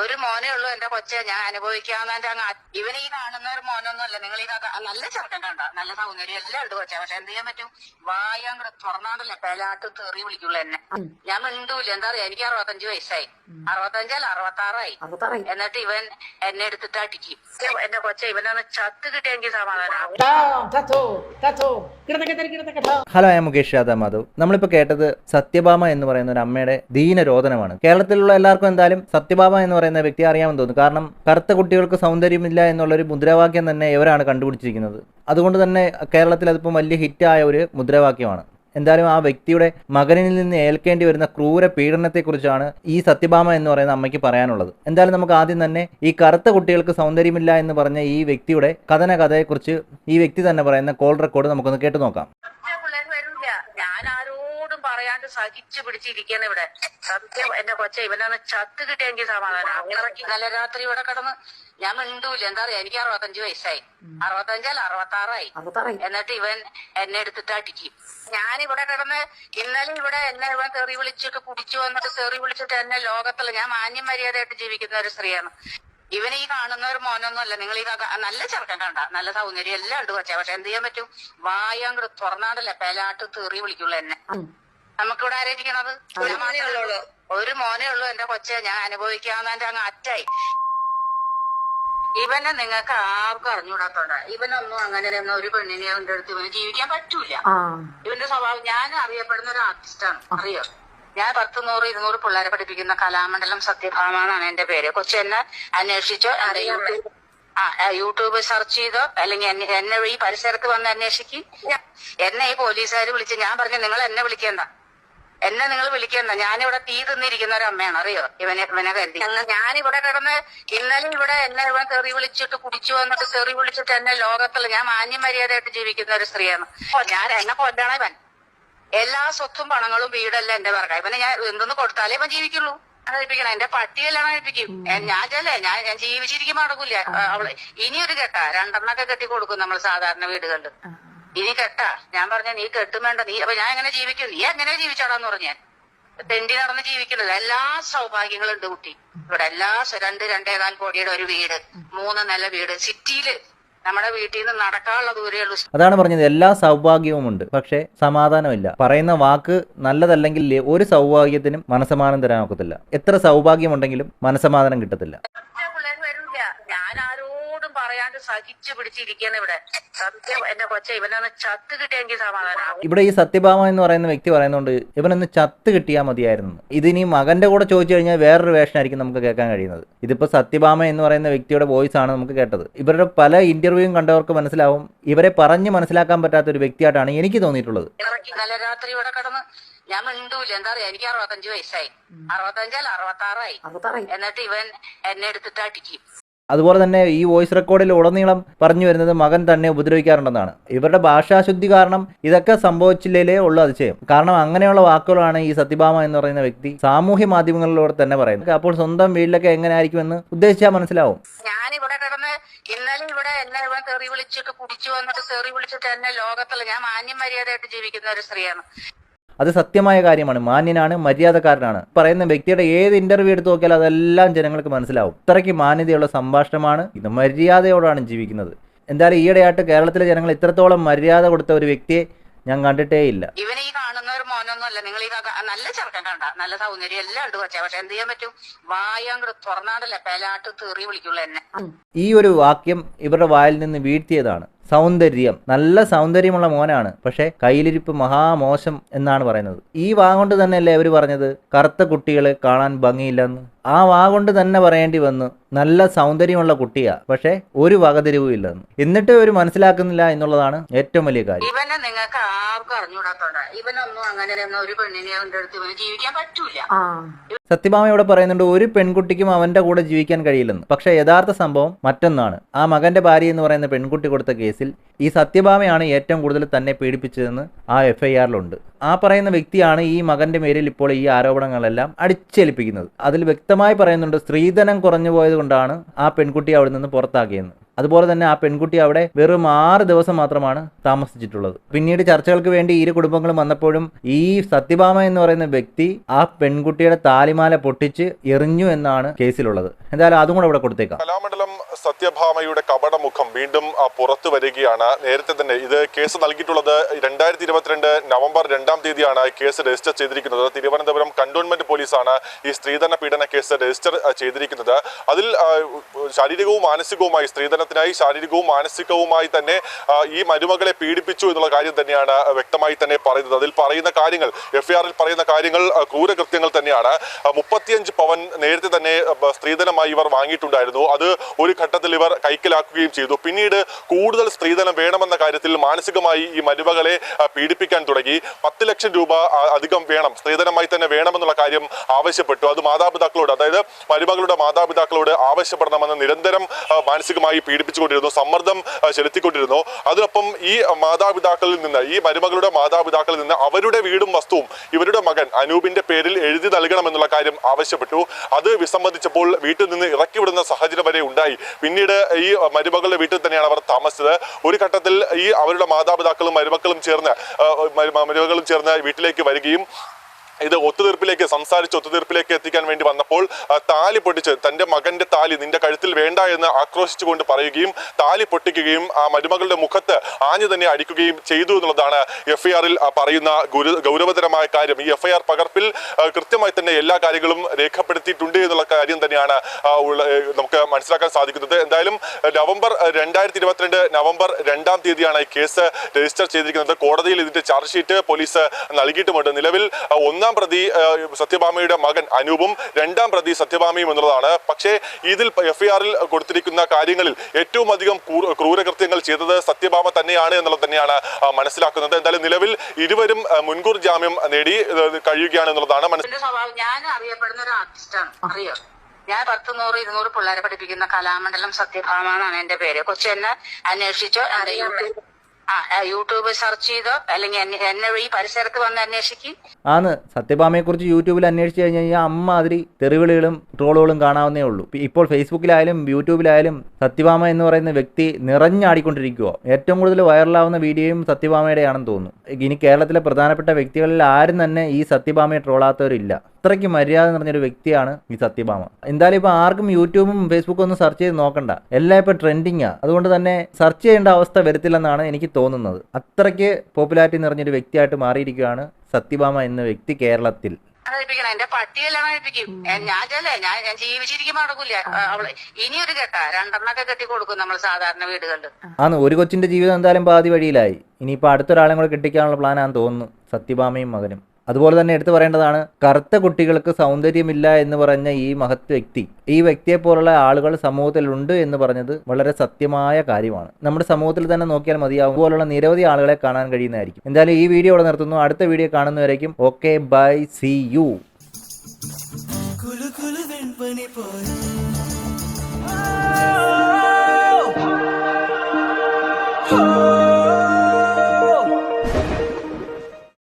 ഒരു മോനേ ഉള്ളൂ എന്റെ കൊച്ചെ. ഞാൻ അനുഭവിക്കാവുന്നതിന്റെ അങ്ങ് ഇവനെ ഈ കാണുന്ന ഒരു മോനൊന്നുമല്ല. നിങ്ങൾ ഈ നല്ല ചെറുക്കൻ കണ്ട. നല്ല സൗന്ദര്യം. എല്ലാം ഉണ്ട് കൊച്ചെ. പക്ഷെ എന്ത് ചെയ്യാൻ പറ്റും? വായാൻ കൂടെ തുറന്നാണ്ടല്ലേ? പേലാട്ട് തെറി വിളിക്കുള്ളൂ എന്നെ. ഞാൻ മിണ്ടൂല എന്താ പറയാ എനിക്ക് അറുപത്തഞ്ച് വയസ്സായി. അറുപത്തഞ്ചല്ല അറുപത്തി ആറായി അറുപത്താറായി. എന്നിട്ട് ഇവൻ എന്നെ എടുത്തിട്ട് അടിക്കും. എന്റെ കൊച്ചെ ഇവനൊന്ന് ചത്ത് കിട്ടിയെങ്കിൽ സമാധാനം. ഹലോ ഞാൻ മുകേഷ് യാദവ് മാധവ്. നമ്മളിപ്പോ കേട്ടത് സത്യഭാമ എന്ന് പറയുന്ന ഒരു അമ്മയുടെ ദീനരോധനമാണ് കേരളത്തിലുള്ള എല്ലാവർക്കും എന്തായാലും സത്യഭാമ എന്ന് പറയുന്ന വ്യക്തി അറിയാമെന്ന് തോന്നുന്നു. കാരണം കറുത്ത കുട്ടികൾക്ക് സൗന്ദര്യമില്ല എന്നുള്ളൊരു മുദ്രാവാക്യം തന്നെ ഇവരാണ് കണ്ടുപിടിച്ചിരിക്കുന്നത്. അതുകൊണ്ട് തന്നെ കേരളത്തിൽ അതിപ്പം വലിയ ഹിറ്റായ ഒരു മുദ്രാവാക്യമാണ്. എന്തായാലും ആ വ്യക്തിയുടെ മകനിൽ നിന്ന് ഏൽക്കേണ്ടി വരുന്ന ക്രൂര പീഡനത്തെക്കുറിച്ചാണ് ഈ സത്യഭാമ എന്ന് പറയുന്ന അമ്മയ്ക്ക് പറയാനുള്ളത്. എന്തായാലും നമുക്ക് ആദ്യം തന്നെ ഈ കറുത്ത കുട്ടികൾക്ക് സൗന്ദര്യമില്ല എന്ന് പറഞ്ഞ ഈ വ്യക്തിയുടെ കഥന കഥയെക്കുറിച്ച് ഈ വ്യക്തി തന്നെ പറയുന്ന കോൾ റെക്കോർഡ് നമുക്കൊന്ന് കേട്ടു നോക്കാം സഹിച്ചു പിടിച്ചിരിക്കുന്ന ഇവിടെ. സത്യം എന്റെ കൊച്ച ഇവനൊന്ന് ചത്ത് കിട്ടിയെങ്കിൽ സമാധാനം. ഇറക്കി നല്ല രാത്രി ഇവിടെ കിടന്ന് ഞാൻ മിണ്ടൂല. എന്താ പറയാ എനിക്ക് അറുപത്തഞ്ച് വയസ്സായി. അറുപത്തഞ്ചല്ല അറുപത്തി ആറായി അറുപത്താറായി എന്നിട്ട് ഇവൻ എന്നെ എടുത്തിട്ട് അടിക്കും. ഞാൻ ഇവിടെ കിടന്ന് ഇന്നലെ ഇവിടെ എന്നെ ഇവൻ തെറി വിളിച്ചിട്ട് കുടിച്ചു വന്നിട്ട് തെറി വിളിച്ചിട്ട് എന്നെ ലോകത്തുള്ള ഞാൻ മാന്യം മര്യാദയായിട്ട് ജീവിക്കുന്ന ഒരു സ്ത്രീയാണ്. ഇവനെ ഈ കാണുന്ന ഒരു മോനൊന്നുമല്ല. നിങ്ങൾ ഈ നല്ല ചെറുക്കൻ കണ്ട. നല്ല സൗന്ദര്യം. എല്ലാം ഉണ്ട് കൊച്ചാ. പക്ഷെ എന്ത് ചെയ്യാൻ പറ്റും? വായ തുറന്നാണ്ടല്ലേ പേലാട്ട് തെറി വിളിക്കുള്ളൂ എന്നെ. നമുക്കിവിടെ ആരായിരിക്കണത് ഒരു മോനേ ഉള്ളൂ. ഒരു മോനേ ഉള്ളൂ എന്റെ കൊച്ചെ. ഞാൻ അനുഭവിക്കാവുന്നതിന്റെ അങ്ങ് അറ്റായി. ഇവനെ നിങ്ങൾക്ക് ആർക്കും അറിഞ്ഞുകൂടാത്തോണ്ട. ഇവനൊന്നും അങ്ങനെ ഒന്നും ഒരു പെണ്ണിനെ അവന്റെ അടുത്ത് ഇവന് ജീവിക്കാൻ പറ്റൂല. ഇവന്റെ സ്വഭാവം ഞാൻ അറിയപ്പെടുന്ന ഒരു ആർട്ടിസ്റ്റാണ്. അറിയോ? ഞാൻ പത്ത് നൂറ് ഇരുന്നൂറ് പിള്ളേരെ പഠിപ്പിക്കുന്ന കലാമണ്ഡലം സത്യഭാമ എന്നാണ് എന്റെ പേര്. കൊച്ചു എന്നെ അന്വേഷിച്ചോ? യൂട്യൂബ് ആ യൂട്യൂബ് സെർച്ച് ചെയ്തോ? അല്ലെങ്കിൽ എന്നെ ഈ പരിസരത്ത് വന്ന് അന്വേഷിക്കും. എന്നെ ഈ പോലീസുകാർ വിളിച്ച് ഞാൻ പറഞ്ഞു നിങ്ങൾ എന്നെ വിളിക്കണ്ട. എന്നെ നിങ്ങൾ വിളിക്കുന്ന ഞാനിവിടെ തീ തിന്നിരിക്കുന്ന ഒരു അമ്മയാണ് അറിയോ? ഇവനെ ഇവനെ കരുതി. ഞാനിവിടെ കിടന്ന് ഇന്നലെ ഇവിടെ എന്നെ ഇവൻ തെറി വിളിച്ചിട്ട് കുടിച്ചു വന്നിട്ട് തെറി വിളിച്ചിട്ട് എന്നെ ലോകത്തിൽ ഞാൻ മാന്യമര്യാദയായിട്ട് ജീവിക്കുന്ന ഒരു സ്ത്രീയാണ്. ഞാൻ എന്നെ കൊല്ലണ ഇവൻ. എല്ലാ സ്വത്തും പണങ്ങളും വീടെല്ലാം എന്റെ പറക. ഇവനെ ഞാൻ എന്തൊന്ന് കൊടുത്താലേ ഇവൻ ജീവിക്കുള്ളൂ. കഴിപ്പിക്കണം എന്റെ പട്ടിയെല്ലാം കഴിപ്പിക്കും. ഞാൻ ചെല്ലേ? ഞാൻ ഞാൻ ജീവിച്ചിരിക്കുമ്പോ നടക്കൂല. അവൾ ഇനിയൊരു കെട്ടാ രണ്ടെണ്ണൊക്കെ കെട്ടി കൊടുക്കും നമ്മൾ സാധാരണ വീടുകളിൽ ഇനി കെട്ടാ. ഞാൻ പറഞ്ഞ നീ കെട്ടും വേണ്ട നീ അപ്പൊ ഞാൻ എങ്ങനെ ജീവിക്കും? നീ എങ്ങനെ ജീവിച്ചാടാന്ന് പറഞ്ഞു ഞാൻ. തെണ്ടി നടന്ന് ജീവിക്കുന്നത്. എല്ലാ സൗഭാഗ്യങ്ങളും ഉണ്ട് കുട്ടി. ഇവിടെ എല്ലാ രണ്ട് രണ്ടേകാൽ കോടിയുടെ ഒരു വീട് മൂന്ന് നില വീട്. സിറ്റിയിൽ നമ്മുടെ വീട്ടിൽ നിന്ന് നടക്കാനുള്ള ദൂരേ ഉള്ളൂ. അതാണ് പറഞ്ഞത്. എല്ലാ സൗഭാഗ്യവും ഉണ്ട്. പക്ഷേ സമാധാനമില്ല. പറയുന്ന വാക്ക് നല്ലതല്ലെങ്കിൽ ഒരു സൗഭാഗ്യത്തിനും മനസമാധാനം തരാൻ ഒക്കത്തില്ല. എത്ര സൗഭാഗ്യമുണ്ടെങ്കിലും മനസമാധാനം കിട്ടത്തില്ല. ഞാൻ ആരോടും പറയാണ്ട് സഹിച്ചു പിടിച്ചിരിക്കുന്ന ഇവിടെ. സത്യം എന്റെ കൊച്ചെ ഇവനൊന്ന് ചത്ത് കിട്ടിയെങ്കിൽ സമാധാനം. ഇവിടെ ഈ സത്യഭാമ എന്ന് പറയുന്ന വ്യക്തി പറയുന്നുണ്ട് ഇവനൊന്ന് ചത്ത് കിട്ടിയാൽ മതിയായിരുന്നു. ഇതിനി മകന്റെ കൂടെ ചോദിച്ചു കഴിഞ്ഞാൽ വേറൊരു വേഷനായിരിക്കും നമുക്ക് കേൾക്കാൻ കഴിയുന്നത്. ഇതിപ്പോ സത്യഭാമ എന്ന് പറയുന്ന വ്യക്തിയുടെ വോയിസ് ആണ് നമുക്ക് കേട്ടത്. ഇവരുടെ പല ഇന്റർവ്യൂവും കണ്ടവർക്ക് മനസ്സിലാവും. ഇവരെ പറഞ്ഞ് മനസ്സിലാക്കാൻ പറ്റാത്ത ഒരു വ്യക്തിയായിട്ടാണ് എനിക്ക് തോന്നിയിട്ടുള്ളത്. രാത്രി ഇവിടെ കടന്ന് ഞാൻ മിണ്ടൂല. എന്താ പറയാ എനിക്ക് അറുപത്തഞ്ച് വയസ്സായി. അറുപത്തഞ്ചല്ല അറുപത്തി ആറായി അറുപത്താറായി. എന്നിട്ട് ഇവൻ എന്നെ എടുത്തിട്ട് അടിക്കും. അതുപോലെ തന്നെ ഈ വോയിസ് റെക്കോർഡിൽ ഉടനീളം പറഞ്ഞു വരുന്നത് മകൻ തന്നെ ഉപദ്രവിക്കാറുണ്ടെന്നാണ്. ഇവരുടെ ഭാഷാശുദ്ധി കാരണം ഇതൊക്കെ സംഭവിച്ചില്ലേ ഉള്ള അതിശയം. കാരണം അങ്ങനെയുള്ള വാക്കുകളാണ് ഈ സത്യഭാമ എന്ന് പറയുന്ന വ്യക്തി സാമൂഹ്യ മാധ്യമങ്ങളിലൂടെ തന്നെ പറയുന്നത്. അപ്പോൾ സ്വന്തം വീട്ടിലൊക്കെ എങ്ങനെ ആയിരിക്കുമെന്ന് ഉദ്ദേശിച്ചാൽ മനസ്സിലാവും. ഞാൻ ഇവിടെ കിടന്ന് ഇന്നലെ ഇവിടെ എന്നെ ഇവിടെ തെറി വിളിച്ചൊക്കെ കുടിച്ചു വന്നിട്ട് തെറി വിളിച്ചിട്ട് എന്നെ ലോകത്തുള്ള ഞാൻ മാന്യം മര്യാദയായിട്ട് ജീവിക്കുന്ന ഒരു സ്ത്രീയാണ്. അത് സത്യമായ കാര്യമാണ്. മാന്യനാണ് മര്യാദക്കാരനാണ്. പറയുന്ന വ്യക്തിയുടെ ഏത് ഇന്റർവ്യൂ എടുത്ത് നോക്കിയാൽ അതെല്ലാം ജനങ്ങൾക്ക് മനസ്സിലാവും. ഇത്രയ്ക്ക് മാന്യതയുള്ള സംഭാഷണമാണ് ഇത് മര്യാദയോടാണ് ജീവിക്കുന്നത്. എന്തായാലും ഈയിടെയായിട്ട് കേരളത്തിലെ ജനങ്ങൾ ഇത്രത്തോളം മര്യാദ കൊടുത്ത ഒരു വ്യക്തിയെ ഞാൻ കണ്ടിട്ടേ ഇല്ല. ഇവനെ ഈ കാണുന്ന ഒരു മോനൊന്നുമല്ല. നിങ്ങൾ ഈ നല്ല ചെറുക്കൻ കണ്ട. നല്ല സൗന്ദര്യം എല്ലാം ഉണ്ട് പക്ഷേ. പക്ഷെ എന്ത് ചെയ്യാൻ പറ്റും? വായാൻ തുറന്നാണ്ടല്ലേ? പേലാട്ട് തെറി വിളിക്കുള്ളൂ എന്നെ. ഈ ഒരു വാക്യം ഇവരുടെ വായിൽ നിന്ന് വീഴ്ത്തിയതാണ്. സൗന്ദര്യം. നല്ല സൗന്ദര്യമുള്ള മോനാണ്. പക്ഷേ കയ്യിലിരിപ്പ് മഹാമോശം എന്നാണ് പറയുന്നത്. ഈ വാങ്ങൊണ്ട് തന്നെയല്ലേ അവർ പറഞ്ഞത്? കറുത്ത കുട്ടികളെ കാണാൻ ഭംഗിയില്ലെന്ന്. ആ വാ കൊണ്ട് തന്നെ പറയേണ്ടി വന്നു. നല്ല സൗന്ദര്യമുള്ള കുട്ടിയാ. പക്ഷെ ഒരു വകതിരിവും ഇല്ലെന്ന്. എന്നിട്ട് ഒരു മനസ്സിലാക്കുന്നില്ല എന്നുള്ളതാണ് ഏറ്റവും വലിയ കാര്യം. ഇവനെ നിങ്ങൾക്ക് ആർക്കും അറിഞ്ഞുകൂടാത്തോണ്ട. ഇവനൊന്നും അങ്ങനെ ഒരു പെണ്ണിനെ അവന്റെ അടുത്ത് ഇവന് ജീവിക്കാൻ പറ്റൂല. ആ. സത്യഭാമ ഇവിടെ പറയുന്നുണ്ട് ഒരു പെൺകുട്ടിക്കും അവന്റെ കൂടെ ജീവിക്കാൻ കഴിയില്ലെന്ന്. പക്ഷേ യഥാർത്ഥ സംഭവം മറ്റൊന്നാണ്. ആ മകന്റെ ഭാര്യ എന്ന് പറയുന്ന പെൺകുട്ടി കൊടുത്ത കേസിൽ ഈ സത്യഭാമയാണ് ഏറ്റവും കൂടുതൽ തന്നെ പീഡിപ്പിച്ചതെന്ന് ആ എഫ് ഐ ആറിലുണ്ട് ആ പറയുന്ന വ്യക്തിയാണ് ഈ മകന്റെ മേലിൽ ഇപ്പോൾ ഈ ആരോപണങ്ങളെല്ലാം അടിച്ചേൽപ്പിക്കുന്നത്. അതിൽ വ്യക്തമായി പറയുന്നുണ്ട് സ്ത്രീധനം കുറഞ്ഞു പോയത് കൊണ്ടാണ് ആ പെൺകുട്ടി അവിടെ നിന്ന് പുറത്താക്കിയെന്ന്. അതുപോലെ തന്നെ ആ പെൺകുട്ടി അവിടെ വെറും ആറ് ദിവസം മാത്രമാണ് താമസിച്ചിട്ടുള്ളത്. പിന്നീട് ചർച്ചകൾക്ക് വേണ്ടി ഇരു കുടുംബങ്ങളും വന്നപ്പോഴും ഈ സത്യഭാമ എന്ന് പറയുന്ന വ്യക്തി ആ പെൺകുട്ടിയുടെ താലിമാല പൊട്ടിച്ച് എറിഞ്ഞു എന്നാണ് കേസിലുള്ളത്. എന്തായാലും അതും കൂടെ ഇവിടെ കൊടുത്തേക്കാം. കലാമണ്ഡലം സത്യഭാമയുടെ കപടമുഖം വീണ്ടും പുറത്തു വരികയാണ്. നേരത്തെ തന്നെ ഇത് കേസ് നൽകിയിട്ടുള്ളത് രണ്ടായിരത്തി ഇരുപത്തിരണ്ട് നവംബർ രണ്ടാം തീയതിയാണ് കേസ് രജിസ്റ്റർ ചെയ്തിരിക്കുന്നത്. തിരുവനന്തപുരം കണ്ടോൺമെന്റ് പോലീസാണ് ഈ സ്ത്രീധന പീഡന കേസ് രജിസ്റ്റർ ചെയ്തിരിക്കുന്നത്. അതിൽ ശാരീരികവും മാനസികവുമായി സ്ത്രീധനത്തിനായി ശാരീരികവും മാനസികവുമായി തന്നെ ഈ മരുമകളെ പീഡിപ്പിച്ചു എന്നുള്ള കാര്യം തന്നെയാണ് വ്യക്തമായി തന്നെ പറയുന്നത്. അതിൽ പറയുന്ന കാര്യങ്ങൾ എഫ്ഐആറിൽ പറയുന്ന കാര്യങ്ങൾ ക്രൂരകൃത്യങ്ങൾ തന്നെയാണ്. മുപ്പത്തിയഞ്ച് പവൻ നേരത്തെ തന്നെ സ്ത്രീധനമായി ഇവർ വാങ്ങിയിട്ടുണ്ടായിരുന്നു. അത് ഒരു ഘട്ടത്തിൽ ഇവർ കൈക്കലാക്കുകയും ചെയ്തു. പിന്നീട് കൂടുതൽ സ്ത്രീധനം വേണമെന്ന കാര്യത്തിൽ മാനസികമായി ഈ മരുമകളെ പീഡിപ്പിക്കാൻ തുടങ്ങി. പത്ത് ലക്ഷം രൂപ അധികം വേണം സ്ത്രീധനമായി തന്നെ വേണമെന്നുള്ള കാര്യം ആവശ്യപ്പെട്ടു. അത് മാതാപിതാക്കളോട് അതായത് മരുമകളുടെ മാതാപിതാക്കളോട് ആവശ്യപ്പെടണമെന്ന് നിരന്തരം മാനസികമായി പീഡിപ്പിച്ചുകൊണ്ടിരുന്നു സമ്മർദ്ദം ചെലുത്തിക്കൊണ്ടിരുന്നു. അതിനൊപ്പം ഈ മാതാപിതാക്കളിൽ നിന്ന് ഈ മരുമകളുടെ മാതാപിതാക്കളിൽ നിന്ന് അവരുടെ വീടും വസ്തുവും ഇവരുടെ മകൻ അനൂപിന്റെ പേരിൽ എഴുതി നൽകണമെന്നുള്ള കാര്യം ആവശ്യപ്പെട്ടു. അത് വിസമ്മതിച്ചപ്പോൾ വീട്ടിൽ നിന്ന് ഇറക്കിവിടുന്ന സാഹചര്യം വരെ ഉണ്ടായി. പിന്നീട് ഈ മരുമകളുടെ വീട്ടിൽ തന്നെയാണ് അവർ താമസിച്ചത്. ഒരു ഘട്ടത്തിൽ ഈ അവരുടെ മാതാപിതാക്കളും മരുമക്കളും ചേർന്ന് മരുമകളും ചേർന്ന് വീട്ടിലേക്ക് വരികയും ഇത് ഒത്തുതീർപ്പിലേക്ക് സംസാരിച്ച് ഒത്തുതീർപ്പിലേക്ക് എത്തിക്കാൻ വേണ്ടി വന്നപ്പോൾ താലി പൊട്ടിച്ച് തന്റെ മകന്റെ താലി നിന്റെ കഴുത്തിൽ വേണ്ട എന്ന് ആക്രോശിച്ചുകൊണ്ട് പറയുകയും താലി പൊട്ടിക്കുകയും ആ മരുമകളുടെ മുഖത്ത് ആഞ്ഞു തന്നെ അടിക്കുകയും ചെയ്തു എന്നുള്ളതാണ് എഫ്ഐആറിൽ പറയുന്ന ഗുരു ഗൗരവതരമായ കാര്യം. ഈ എഫ്ഐആർ പകർപ്പിൽ കൃത്യമായി തന്നെ എല്ലാ കാര്യങ്ങളും രേഖപ്പെടുത്തിയിട്ടുണ്ട് എന്നുള്ള കാര്യം തന്നെയാണ് നമുക്ക് മനസ്സിലാക്കാൻ സാധിക്കുന്നത്. എന്തായാലും നവംബർ രണ്ടായിരത്തി ഇരുപത്തിരണ്ട് നവംബർ രണ്ടാം തീയതിയാണ് ഈ കേസ് രജിസ്റ്റർ ചെയ്തിരിക്കുന്നത്. കോടതിയിൽ ഇതിന്റെ ചാർജ് ഷീറ്റ് പോലീസ് നൽകിയിട്ടുമുണ്ട്. നിലവിൽ ആ, ഒന്നാം പ്രതി സത്യഭാമയുടെ മകൻ അനൂപും രണ്ടാം പ്രതി സത്യഭാമയും എന്നുള്ളതാണ്. പക്ഷേ ഇതിൽ എഫ്ഐആറിൽ കൊടുത്തിരിക്കുന്ന കാര്യങ്ങളിൽ ഏറ്റവും അധികം ക്രൂരകൃത്യങ്ങൾ ചെയ്തത് സത്യഭാമ തന്നെയാണ് എന്നുള്ളത് തന്നെയാണ് മനസ്സിലാക്കുന്നത്. എന്തായാലും നിലവിൽ ഇരുവരും മുൻകൂർ ജാമ്യം നേടി കഴിയുകയാണ് എന്നുള്ളതാണ് ഞാൻ അറിയപ്പെടുന്ന ഒരു ആർട്ടിസ്റ്റാണ്. അറിയോ? ഞാൻ പത്ത് നൂറ് ഇരുന്നൂറ് പിള്ളേരെ പഠിപ്പിക്കുന്ന കലാമണ്ഡലം സത്യഭാമ എന്നാണ് എന്റെ പേര്. കൊച്ചു എന്നെ അന്വേഷിച്ചോ? എന്റെ യൂട്യൂബ് സെർച്ച് ചെയ്തോ? അല്ലെങ്കിൽ എന്നെ- ഈ പരിസരത്ത് വന്ന് അന്വേഷിക്കും. ആന്ന് സത്യഭാമയെക്കുറിച്ച് യൂട്യൂബിൽ അന്വേഷിച്ച് കഴിഞ്ഞ് കഴിഞ്ഞാൽ അമ്മ അതിരി തെറിവിളികളും ട്രോളുകളും കാണാവുന്നേ ഉള്ളൂ. ഇപ്പ- ഇപ്പോൾ ഫേസ്ബുക്കിലായാലും യൂട്യൂബിലായാലും സത്യഭാമ എന്ന് പറയുന്ന വ്യക്തി നിറഞ്ഞാടിക്കൊണ്ടിരിക്കുക ഏറ്റവും കൂടുതൽ വൈറലാവുന്ന വീഡിയോയും സത്യഭാമയുടെയാണെന്ന് തോന്നുന്നു. ഇനി കേരളത്തിലെ പ്രധാനപ്പെട്ട വ്യക്തികളിൽ ആരും തന്നെ ഈ സത്യഭാമയെ ട്രോളാത്തവരില്ല. അത്രയ്ക്ക് മര്യാദ നിറഞ്ഞൊരു വ്യക്തിയാണ് ഈ സത്യഭാമ. എന്തായാലും ഇപ്പോൾ ആർക്കും യൂട്യൂബും ഫേസ്ബുക്കും ഒന്നും സെർച്ച് ചെയ്ത് നോക്കണ്ട. എല്ലാം ഇപ്പൊ ട്രെൻഡിങ് ആ. അതുകൊണ്ട് തന്നെ സെർച്ച് ചെയ്യേണ്ട അവസ്ഥ വരത്തില്ലെന്നാണ് എനിക്ക് തോന്നുന്നത്. അത്രയ്ക്ക് പോപ്പുലാരിറ്റി നിറഞ്ഞൊരു വ്യക്തിയായിട്ട് മാറിയിരിക്കുകയാണ് സത്യഭാമ എന്ന വ്യക്തി കേരളത്തിൽ. കഴിപ്പിക്കണം എന്റെ പട്ടിയെല്ലാം കഴിപ്പിക്കും ഞാൻ ചെല്ലേ? ഞാൻ ഞാൻ ജീവിച്ചിരിക്കുമ്പോ നടക്കൂല. അവൾ ഇനിയൊരു കെട്ടാ രണ്ടെണ്ണൊക്കെ കെട്ടി കൊടുക്കും നമ്മൾ സാധാരണ വീടുകളിൽ ആണ്. ഒരു കൊച്ചിന്റെ ജീവിതം എന്തായാലും പാതി വഴിയിലായി. ഇനിയിപ്പോ അടുത്തൊരാളെ കൂടെ കെട്ടിക്കാനുള്ള പ്ലാനാന്ന് തോന്നുന്നു സത്യഭാമയും മകനും. അതുപോലെ തന്നെ എടുത്തു പറയേണ്ടതാണ് കറുത്ത കുട്ടികൾക്ക് സൗന്ദര്യമില്ല എന്ന് പറഞ്ഞ ഈ മഹത് വ്യക്തി ഈ വ്യക്തിയെ പോലുള്ള ആളുകൾ സമൂഹത്തിലുണ്ട് എന്ന് പറഞ്ഞത് വളരെ സത്യമായ കാര്യമാണ്. നമ്മുടെ സമൂഹത്തിൽ തന്നെ നോക്കിയാൽ മതിയാവും. അതുപോലുള്ള നിരവധി ആളുകളെ കാണാൻ കഴിയുന്നതായിരിക്കും. എന്തായാലും ഈ വീഡിയോ ഇവിടെ നിർത്തുന്നു. അടുത്ത വീഡിയോ കാണുന്നവരേക്കും okay bye see you. Oh